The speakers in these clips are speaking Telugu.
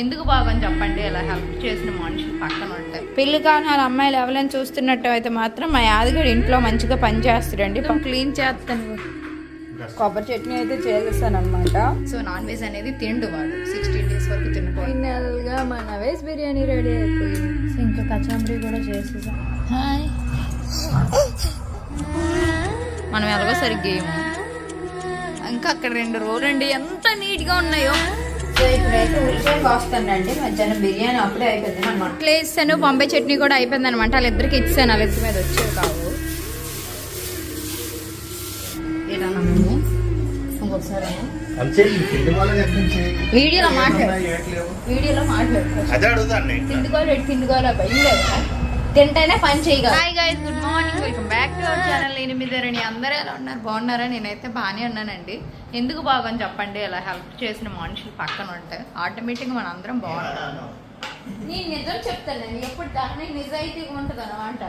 ఎందుకు బాగని చెప్పండి? ఇలా హెల్ప్ చేసిన మనుషులు పక్కన ఉంటాయి పెళ్ళి కాని అమ్మాయిలు ఎవరైనా చూస్తున్నట్టు అయితే మాత్రం మా యాదగిరి ఇంట్లో మంచిగా పని చేస్తాడండి క్లీన్ చేస్తాను కొబ్బరి చట్నీ అయితే చేసేస్తాను అనమాట సో నాన్ వెజ్ అనేది తిండు వాడు. సిక్స్టీన్ డేస్ వరకు తినకూడదు. ఫైనల్గా మన వెజ్ బిర్యానీ రెడీ అయిపోయింది. ఇంకా కచాంబరి కూడా చేసేసాం. హాయ్. మనం ఎలాగో సరిగ్గా. ఇంకా అక్కడ రెండు రోజులు అండి. ఎంత నీట్గా ఉన్నాయో. సో ఇప్పుడైతే ఉల్లిపాయ కోస్తానండి మధ్యాహ్నం బిర్యానీ అప్పుడే అయిపోయింది అనమాట అట్లా వేసాను బాంబే చట్నీ కూడా అయిపోయింది అనమాట వాళ్ళిద్దరికి ఇచ్చాను వాళ్ళిద్దరి మీద వచ్చేవి కావు? వీడియోలో మాట్లాడు. వీడియోలో మాట్లాడు. తిండుకోలేదు తిండుకోలే భయం లేదా తింటేనే పని చేయగల hi guys good morning welcome back to our channel నేను మీదరని అందరూ ఎలా ఉన్నారు? బాగున్నారా? నేనైతే బాగానే ఉన్నానండి. ఎందుకు బాగని చెప్పండి. ఇలా హెల్ప్ చేసిన మనుషులు పక్కన ఉంటే ఆటోమేటిక్గా మన అందరం బాగుంటాం నేను నిజం చెప్తాను. నేను ఎప్పుడు దాన్ని నిజాయితీగా ఉంటుంది అనమాట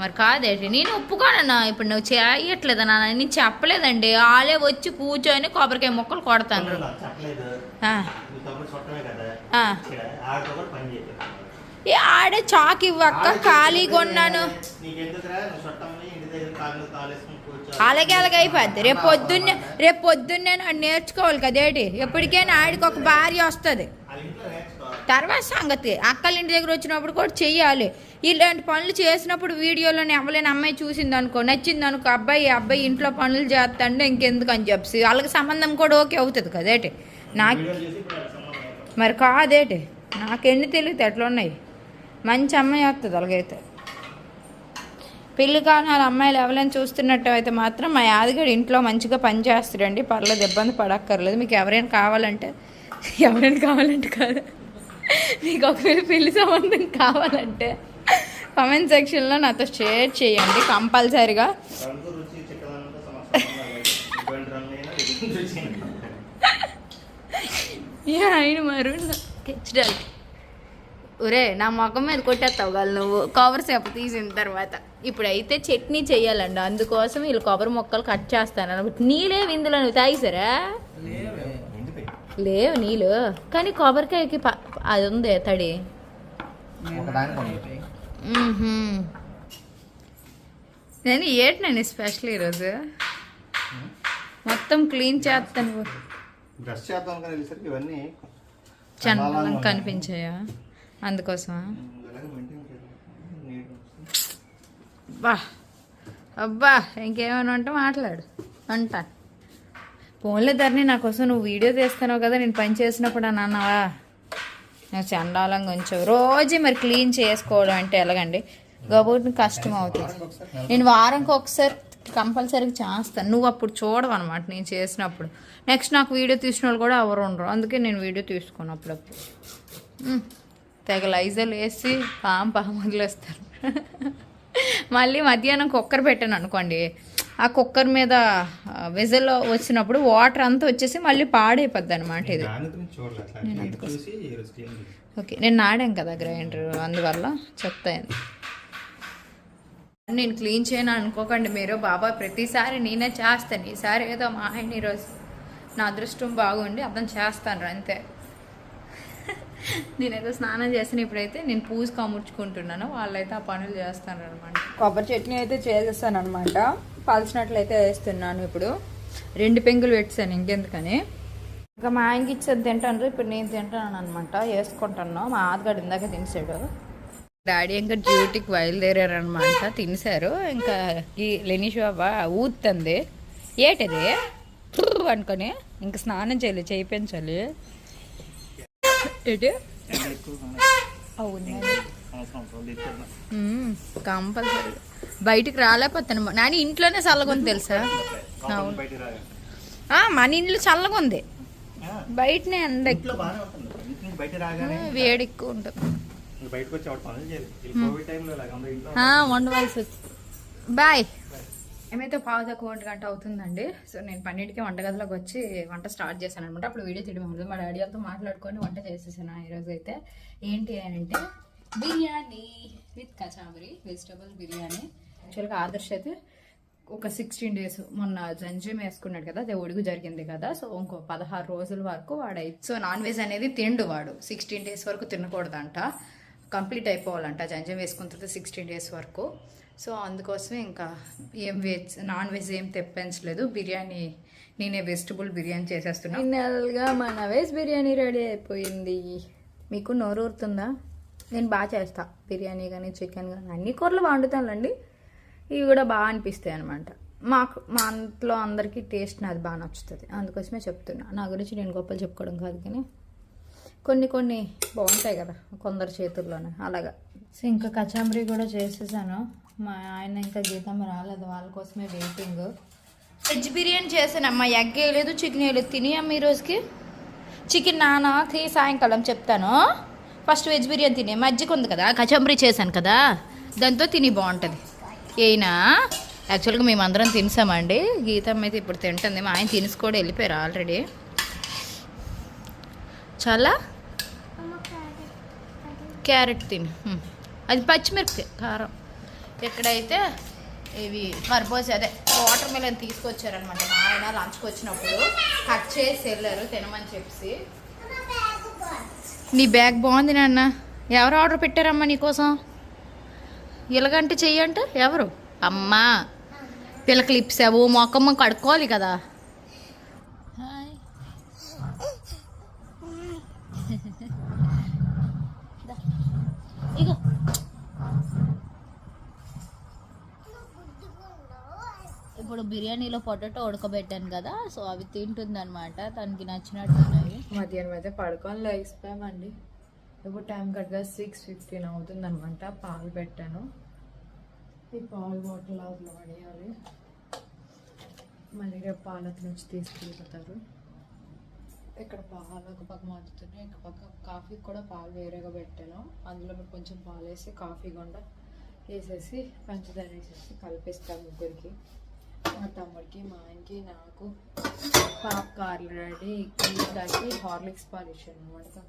మరి కాదేంటి? నేను ఒప్పుకోనన్నా. ఇప్పుడు నువ్వు చేయట్లేదా నాన్న? నేను చెప్పలేదండి. వాళ్ళే వచ్చి కూర్చొని కొబ్బరికాయ మొక్కలు కొడతాను. ఏ ఆడే చాక్ ఇవ్వక్క ఖాళీగా ఉన్నాను. అలాగే అలాగే అయిపోద్ది. రేపు పొద్దున్నే రేపు పొద్దున్నే నేర్చుకోవాలి కదేటి? ఎప్పటికైనా ఆడికి ఒక భార్య వస్తుంది. తర్వాత సంగతి. అక్కల ఇంటి దగ్గర వచ్చినప్పుడు కూడా చెయ్యాలి. ఇలాంటి పనులు చేసినప్పుడు వీడియోలోనే ఎవరైనా అమ్మాయి చూసింది అనుకో నచ్చింది అనుకో అబ్బాయి అబ్బాయి ఇంట్లో పనులు చేస్తాండే ఇంకెందుకు అని చెప్పి. వాళ్ళకి సంబంధం కూడా ఓకే అవుతుంది కదేటి నాకు. మరి కాదేటి నాకెన్ని తెలియదు ఎట్లా ఉన్నాయి. మంచి అమ్మాయి వస్తుంది అలాగైతే. పెళ్ళి కాని అమ్మాయిలు ఎవరైనా చూస్తున్నట్టు అయితే మాత్రం మా యాదగిరి ఇంట్లో మంచిగా పని చేస్తాడండి. పర్లేదు ఇబ్బంది పడక్కర్లేదు. మీకు ఎవరైనా కావాలంటే ఎవరైనా కావాలంటే కాదు. మీకు ఒకవేళ పెళ్ళి సంబంధం కావాలంటే కామెంట్ సెక్షన్లో నాతో షేర్ చేయండి కంపల్సరిగా. ఆయన మరు కెచ్చడాలి ఒరే నా ముఖం మీద కొట్టేస్తావు వాళ్ళు నువ్వు. కవర్ సేపు తీసిన తర్వాత. ఇప్పుడైతే చట్నీ చేయాలండి. అందుకోసం వీళ్ళు కొబ్బరి మొక్కలు కట్ చేస్తాను నీలే నీళ్ళే నువ్వు తాగిసరా? లేవు నీళ్ళు. కానీ కొబ్బరికాయకి ప- అది ఉంది తడి. నేను ఏటి నేను స్పెషల్ ఈరోజు? మొత్తం క్లీన్ చేస్తాను బ్రష్ చేద్దాం కానీ వెళ్ళేసరికి ఇవన్నీ చండాలం కనిపించాయా? అందుకోసమా? ఇలాగే మెయింటైన్ చేయాలి నీట్ బా. అబ్బా ఇంకేమైనా ఉంటే మాట్లాడు. అంటా ఫోన్లో ధరని నా కోసం నువ్వు వీడియో తీస్తున్నావు కదా నేను పని చేసినప్పుడు అని అన్నావా? నాకు చండాలంగా ఉంచావు రోజు మరి క్లీన్ చేసుకోవడం అంటే ఎలాగండి? కాబట్టి కష్టం అవుతుంది. నేను వారంకి ఒకసారి కంపల్సరీగా చేస్తాను నువ్వు అప్పుడు చూడవు అనమాట నేను చేసినప్పుడు. నెక్స్ట్ నాకు వీడియో తీసిన వాళ్ళు కూడా ఎవరు ఉండరు. అందుకే నేను వీడియో తీసుకోను అప్పుడప్పుడు. తెగ లైజలు వేసి పాము పాము వదిలేస్తారు. మళ్ళీ మధ్యాహ్నం కుక్కర్ పెట్టాను అనుకోండి. ఆ కుక్కర్ మీద విజల్ వచ్చినప్పుడు వాటర్ అంతా వచ్చేసి మళ్ళీ పాడైపోద్ది అనమాట ఇది చేసి ఓకే నేను నాడాను కదా గ్రైండర్ అందువల్ల చెప్తాను. నేను క్లీన్ చేయను అనుకోకండి మీరు బాబా ప్రతిసారి నేనే చేస్తాను. ఈసారి ఏదో మా ఆయన ఈరోజు నా అదృష్టం బాగుండి అతను చేస్తాను అంతే. నేనేదో స్నానం చేసిన ఇప్పుడైతే నేను పూజ కముర్చుకుంటున్నాను. వాళ్ళైతే ఆ పనులు చేస్తాను అనమాట కొబ్బరి చట్నీ అయితే చేసేస్తాను అనమాట పలిచినట్లయితే వేస్తున్నాను ఇప్పుడు. రెండు పెంకులు పెట్టాను ఇంకెందుకని. ఇంకా మా ఆయనకి ఇచ్చేది తింటాను ఇప్పుడు నేను తింటాను అనమాట వేసుకుంటాను మా ఆదగాడు ఇందాక తినేసాడు. డాడీ ఇంకా డ్యూటీకి బయలుదేరారు అనమాట తినేసారు ఇంకా ఈ లెని శోభ ఊతుంది ఏటది అనుకొని ఇంకా స్నానం చేయాలి చేయించాలి ఏంటి? అవును? కంపల్సరీ. బయటికి రాలేకపోతాను నాని ఇంట్లోనే చల్లగొంది తెలుసా? అవును. బయటికి రాగా ఆ, మన ఇంట్లో చల్లగా ఉంది ఆ, బయటనే ఎండ వేడి ఎక్కువ ఉంటుంది వండవలసి బాయ్. ఏమైతే పావు తక్కువ ఒంటి గంట అవుతుందండి. సో నేను పన్నెండుకి వంటగదిలోకి వచ్చి వంట స్టార్ట్ చేశాను అనమాట అప్పుడు వీడియో తీయడం ఉండదు మా డాడీ వాళ్ళతో మాట్లాడుకొని వంట చేసేసాను ఈరోజు అయితే. ఏంటి అని అంటే బిర్యానీ విత్ కచామరి వెజిటబుల్ బిర్యానీ. యాక్చువల్గా ఆదర్శ్ అయితే ఒక సిక్స్టీన్ డేస్ మొన్న జంజం వేసుకున్నాడు కదా అదే ఒడుగు జరిగింది కదా. సో ఇంకో పదహారు రోజుల వరకు వాడు సో నాన్ వెజ్ అనేది తిండు వాడు. సిక్స్టీన్ డేస్ వరకు తినకూడదంట. కంప్లీట్ అయిపోవాలంట జంజం వేసుకున్న తర్వాత సిక్స్టీన్ డేస్ వరకు. సో అందుకోసమే ఇంకా ఏం వెజ్ నాన్ వెజ్ ఏం తెప్పించలేదు. బిర్యానీ నేనే వెజిటబుల్ బిర్యానీ చేసేస్తున్నా. ఫైనల్గా మన వెజ్ బిర్యానీ రెడీ అయిపోయింది. మీకు నోరు ఊరుతుందా నేను బాగా చేస్తా. బిర్యానీ కానీ చికెన్ కానీ అన్ని కూరలు వండుతానులేండి. ఇవి కూడా బాగా అనిపిస్తాయి అనమాట మాకు మా ఇంట్లో అందరికీ టేస్ట్ నాది బాగా నచ్చుతుంది. అందుకోసమే చెప్తున్నా. నా గురించి నేను గొప్పలు చెప్పుకోవడం కాదు కానీ కొన్ని కొన్ని బాగుంటాయి కదా కొందరి చేతుల్లోనే. అలాగా. సో ఇంకా కచాంబరీ కూడా చేసేసాను. మా ఆయన ఇంకా గీతం రాలేదు వాళ్ళ కోసమే వెయిటింగ్ వెజ్ బిర్యానీ చేసానమ్మా ఎగ్ వేయలేదు చికెన్ వేయలేదు తిని అమ్మ ఈ రోజుకి. చికెన్ నాన్నకి సాయంకాలం చెప్తాను. ఫస్ట్ వెజ్ బిర్యానీ తినే మజ్జిగ ఉంది కదా కచంబరీ చేశాను కదా దాంతో తిని బాగుంటుంది. ఏనా? యాక్చువల్గా మేమందరం తినసామండి. గీతమ్మ అయితే ఇప్పుడు తింటుంది. మా ఆయన తినేసి కూడా వెళ్ళిపోయారు ఆల్రెడీ చాలా? క్యారెట్ తిని. అది పచ్చిమిరపకాయ కారం. ఎక్కడైతే ఇవి పర్పోజ్ అదే వాటర్ మిలన్ తీసుకొచ్చారనమాట మా ఆయన లంచ్కి వచ్చినప్పుడు కట్ చేసి వెళ్ళారు తినమని చెప్పి నీ బ్యాగ్ బాగుంది నాన్న. ఎవరు ఆర్డర్ పెట్టారమ్మా నీకోసం? ఇలాగంటే చెయ్యంట ఎవరు? అమ్మా పిల్లకి లిప్స్ మొక్కమ్మ కడుక్కోవాలి కదా. ఇగో. ఇప్పుడు బిర్యానీలో పొటాటో ఉడకబెట్టాను కదా సో అవి తింటుంది అనమాట తనకి నచ్చినట్టున్నాయి. మధ్యాహ్నం అయితే పడుకొని లేచిపోయామండి. ఇప్పుడు టైం కరెక్ట్గా సిక్స్ ఫిఫ్టీన్ అవుతుంది అనమాట పాలు పెట్టాను. ఈ పాలు బాటిల్ అవుతుంది పడేయాలి. మళ్ళీ రేపు పాలకి నుంచి తీసుకెళ్ళిపోతారు. ఇక్కడ పాలు ఒక పక్క మారుతున్నాయి ఒక పక్క కాఫీ కూడా పాలు వేరేగా పెట్టాను. అందులో కొంచెం పాలు వేసి కాఫీ గుండ వేసేసి పంచదార వేసేసి కలిపిస్తాను ముగ్గురికి. మా తమ్ముడికి మా ఆయనకి నాకు ఆల్రెడీ హార్లిక్స్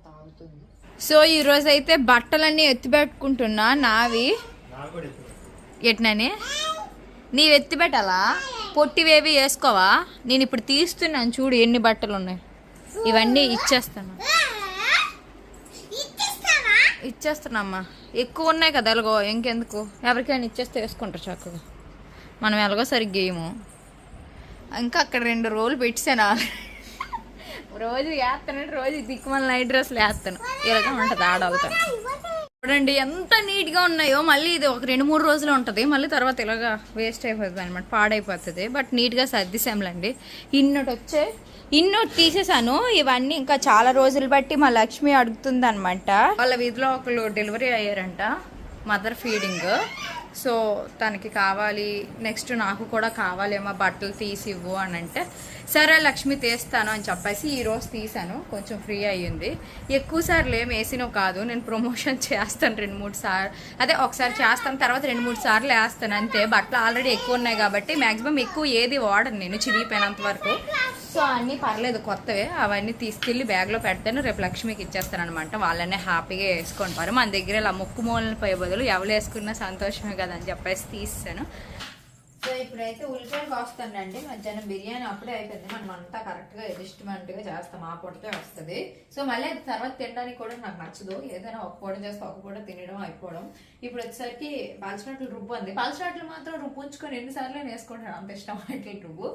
తాగుతుంది. సో ఈ రోజు అయితే బట్టలన్నీ ఎత్తిపెట్టుకుంటున్నా నావి. ఎట్నని? నీవు ఎత్తిపెట్టాలా? పొట్టివేవి వేసుకోవా? నేను ఇప్పుడు తీస్తున్నాను చూడు ఎన్ని బట్టలు ఉన్నాయి ఇవన్నీ ఇచ్చేస్తాను ఇచ్చేస్తున్నామ్మా. ఎక్కువ ఉన్నాయి కదా ఎలాగో ఇంకెందుకు? ఎవరికైనా ఇచ్చేస్తే వేసుకుంటారు చక్కగా. మనం ఎలాగో సరిగ్గా ఇంకా అక్కడ రెండు రోజులు పెట్టాను రోజు వేస్తాను రోజు దిక్కుమల నైట్ డ్రెస్లు వేస్తాను ఇలాగ ఉంటుంది ఆడవుతాను చూడండి ఎంత నీట్గా ఉన్నాయో. మళ్ళీ ఇది ఒక రెండు మూడు రోజులు ఉంటుంది. మళ్ళీ తర్వాత ఇలాగా వేస్ట్ అయిపోతుంది అనమాట పాడైపోతుంది. బట్ నీట్గా సర్దిసాంలండి ఇన్నోటి వచ్చే ఇన్నోటి తీసేసాను ఇవన్నీ ఇంకా చాలా రోజులు బట్టి మా లక్ష్మి అడుగుతుంది అనమాట వాళ్ళ వీధిలో ఒకళ్ళు డెలివరీ అయ్యారంట మదర్ ఫీడింగ్. సో తనకి కావాలి నెక్స్ట్ నాకు కూడా కావాలేమో బట్టలు తీసి ఇవ్వు అని అంటే సరే లక్ష్మి తీస్తాను అని చెప్పేసి ఈరోజు తీసాను కొంచెం ఫ్రీ అయ్యింది. ఎక్కువ సార్లు ఏం వేసినో కాదు నేను ప్రమోషన్ చేస్తాను రెండు మూడు సార్లు. అదే ఒకసారి చేస్తాను తర్వాత రెండు మూడు సార్లు వేస్తాను అంతే. బట్టలు ఆల్రెడీ ఎక్కువ ఉన్నాయి కాబట్టి మ్యాక్సిమం ఎక్కువ ఏది వాడను నేను చిరిగిపోయినంత వరకు. సో అన్నీ పర్లేదు కొత్తవే. అవన్నీ తీసుకెళ్ళి బ్యాగ్లో పెడతాను. రేపు లక్ష్మికి ఇచ్చేస్తాను అనమాట వాళ్ళనే హ్యాపీగా వేసుకుంటారు. మన దగ్గర ఇలా ముక్కు మూలన పోయే బదులు ఎవరు వేసుకున్నా సంతోషమే కదా అని చెప్పేసి తీస్తాను. సో ఇప్పుడైతే ఉల్లిపాయలు కోస్తానండి. మధ్యాహ్నం బిర్యానీ అప్పుడే అయిపోయింది. మనం అంతా కరెక్ట్గా అడ్జస్ట్మెంట్గా చేస్తాం. ఆ పూటతో వస్తుంది. సో మళ్ళీ అది తర్వాత తినడానికి కూడా నాకు నచ్చదు. ఏదైనా ఒక పూట చేస్తే ఒక పూట తినడం అయిపోవడం. ఇప్పుడు వచ్చేసరికి పలచినట్లు రుబ్బు ఉంది పలచినట్లు మాత్రం రుబ్బు ఉంచుకొని ఎన్నిసార్లు వేసుకుంటాను. అంత ఇష్టం అట్ల రుబ్బు.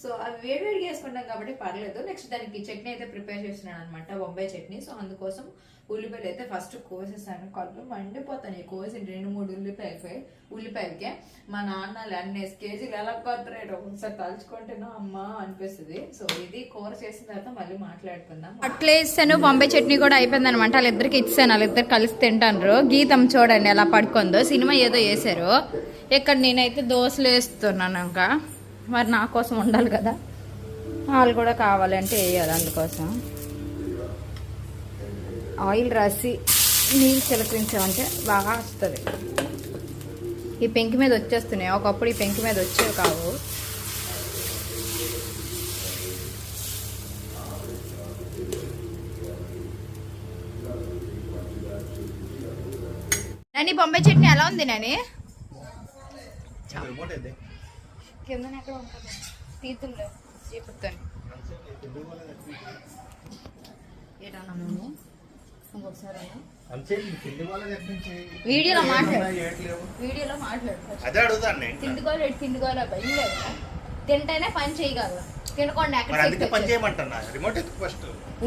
సో అవి వేడివేడిగా వేసుకుంటాం కాబట్టి పర్లేదు. నెక్స్ట్ దానికి చట్నీ అయితే ప్రిపేర్ చేస్తున్నాను అనమాట బొంబాయి చట్నీ. సో అందుకోసం ఉల్లిపాయలు అయితే ఫస్ట్ కోసేసాను. కళ్ళు మండిపోతాను కోసి రెండు మూడు ఉల్లిపాయలు ఉల్లిపాయలకే మా నాన్న అన్ని కేజీలు ఎలా కొత్తరేట ఒకసారి తలుచుకుంటేనో అమ్మా అనిపిస్తుంది. సో ఇది కూర చేసిన తర్వాత మళ్ళీ మాట్లాడుకుందాం. అట్లా ఇస్తాను. బొంబాయి చట్నీ కూడా అయిపోయింది అనమాట వాళ్ళిద్దరికి ఇచ్చాను. వాళ్ళిద్దరు కలిసి తింటాను గీతం చూడండి ఎలా పడుకుందో. సినిమా ఏదో వేసారు ఇక్కడ నేనైతే దోశలు వేస్తున్నాను ఇంకా. మరి నా కోసం ఉండాలి కదా. వాళ్ళు కూడా కావాలంటే వేయాలి అందుకోసం. ఆయిల్ రాసి నీళ్ళు చిలకరించామంటే బాగా వస్తుంది. ఈ పెంకి మీద వచ్చేస్తున్నాయి. ఒకప్పుడు ఈ పెంకి మీద వచ్చేవి కావు. నాని బొంబాయి చట్నీ ఎలా ఉంది నాని? కింద ఎక్కడ ఉంటుంది. తీర్థంలో చీపుతాను ఏటన్నా మేము? ఇంకొకసారి అన్నా. అంతసేపు నీ తిండి వాళ్ళ దగ్గర నుంచి వీడియోలో మాట్లాడు. వీడియోలో మాట్లాడు తిండుకోవాలి తిండుకోవాలి భయం లేదు తింటేనే పని చేయగలరు. తినకుండా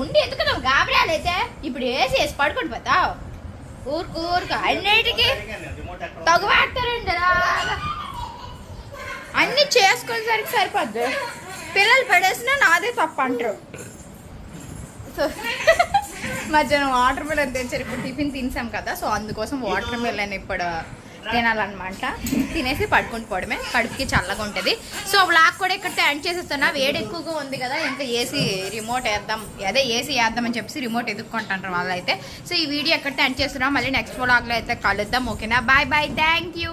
ఉండి ఎందుకు గాబరాలైతే ఇప్పుడు వేసి వేసి పడుకుంటు పోతావు. ఊరుకు ఊరుకు. అన్నిటికీ రిమోట్ ఎక్కడ తగు వాడతారండి అలాగా అన్ని చేసుకునేసరికి సరిపోద్ది. పిల్లలు పడేసినా నాదే తప్ప అంటారు. సో మధ్యాహ్నం వాటర్ మిలన్ తెచ్చారు. ఇప్పుడు టిఫిన్ తినేసాం కదా సో అందుకోసం వాటర్ మిలన్ ఇప్పుడు తినాలన్నమాట. తినేసి పడుకుంటూ పోవడమే. కడుపుకి చల్లగా ఉంటుంది. సో బ్లాక్ కూడా ఇక్కడ ఎండ్ చేసేస్తున్నా. వేడి ఎక్కువగా ఉంది కదా ఇంకా ఏసీ రిమోట్ వేద్దాం. అదే ఏసీ వేద్దామని చెప్పేసి రిమోట్ ఎదుక్కుంటారు వాళ్ళైతే. సో ఈ వీడియో ఎక్కడ ఎండ్ చేస్తున్నాం. మళ్ళీ నెక్స్ట్ వ్లాగ్లో అయితే కలుద్దాం. ఓకేనా బాయ్ బాయ్ థ్యాంక్ యూ